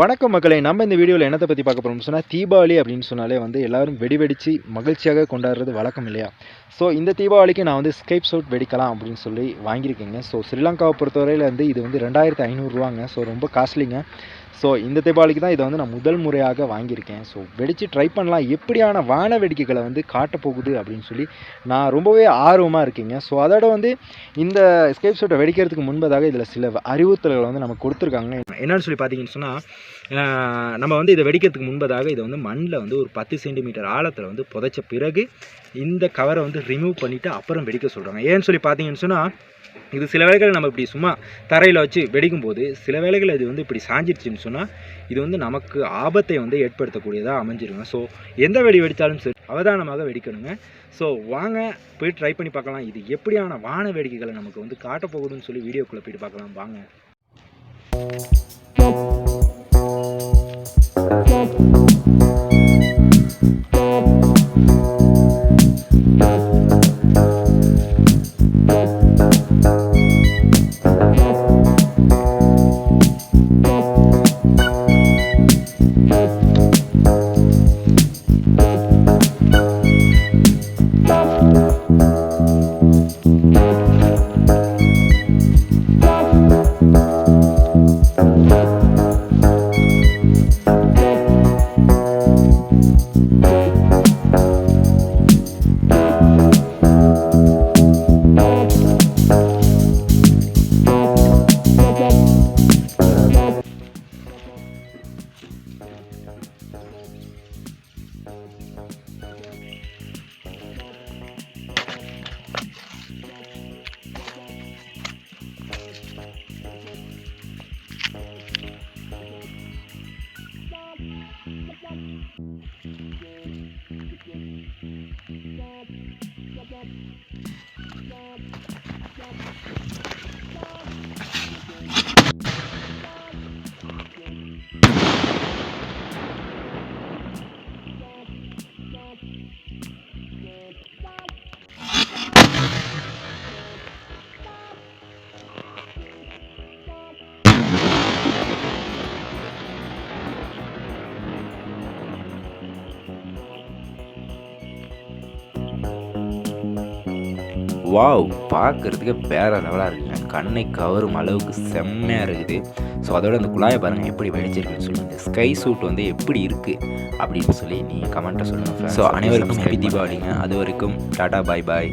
வணக்கம் மக்களை. நம்ம இந்த வீடியோவில் என்னத்தை பற்றி பார்க்க போகிறோம்னு சொன்னால் தீபாவளி அப்படின்னு சொன்னாலே வந்து எல்லாரும் வெடி வெடித்து மகிழ்ச்சியாக கொண்டாடுறது வழக்கம் இல்லையா? ஸோ இந்த தீபாவளிக்கு நான் வந்து ஸ்கேப் சவுட் வெடிக்கலாம் அப்படின்னு சொல்லி வாங்கியிருக்கேங்க. ஸோ ஸ்ரீலங்காவை பொறுத்தவரையில் வந்து இது வந்து ரெண்டாயிரத்து ஐநூறுரூவாங்க ஸோ ரொம்ப காஸ்ட்லிங்க ஸோ இந்த தீபாவளிக்கு தான் இதை வந்து நான் முதல் முறையாக வாங்கியிருக்கேன். ஸோ வெடித்து ட்ரை பண்ணலாம். எப்படியான வான வேடிக்கைகளை வந்து காட்டப் போகுது அப்படின்னு சொல்லி நான் ரொம்பவே ஆர்வமாக இருக்கேங்க. ஸோ அதோட வந்து இந்த ஸ்கேப் ஷூட்டை வெடிக்கிறதுக்கு முன்பதாக இதில் சில அறிவுறுத்தல்களை வந்து நமக்கு கொடுத்துருக்காங்க. என்னன்னு சொல்லி பார்த்தீங்கன்னு சொன்னால் நம்ம வந்து இதை வெடிக்கிறதுக்கு முன்பதாக இதை வந்து மண்ணில் வந்து ஒரு பத்து சென்டிமீட்டர் ஆழத்தில் வந்து புதைச்ச பிறகு இந்த கவரை வந்து ரிமூவ் பண்ணிவிட்டு அப்புறம் வெடிக்க சொல்கிறாங்க ஏன்னு சொல்லி பார்த்தீங்கன்னு சொன்னால் இது சில வேலைகள் நம்ம இப்படி சும்மா தரையில் வச்சு வெடிக்கும் போது சில வேளைகள் இது வந்து இப்படி சாஞ்சிருச்சுன்னு சொன்னால் இது வந்து நமக்கு ஆபத்தை வந்து ஏற்படுத்தக்கூடியதாக அமைஞ்சிருங்க. ஸோ எந்த வெடி வெடித்தாலும் சரி அவதானமாக வெடிக்கணுங்க. ஸோ வாங்க போய் ட்ரை பண்ணி பார்க்கலாம். இது எப்படியான வான வேடிக்கைகளை நமக்கு வந்து காட்டப் போகுதுன்னு சொல்லி வீடியோக்குள்ளே போயிட்டு பார்க்கலாம். வாங்க. Thank you. வாவ் பார்க்குறதுக்கு வேற லெவலாக இருக்குங்க. கண்ணை கவரும் அளவுக்கு செம்மையாக இருக்குது. ஸோ அதோட அந்த குழாயை பாருங்கள் எப்படி வெடிச்சிருக்குன்னு சொல்லி இந்த ஸ்கை சூட் வந்து எப்படி இருக்குது அப்படின்னு சொல்லி நீங்கள் கமெண்ட்டை சொல்லுங்கள் ஸோ அனைவருக்கும் ஹாப்பி தீபாவளிங்க. அது வரைக்கும் டாடா பாய் பாய்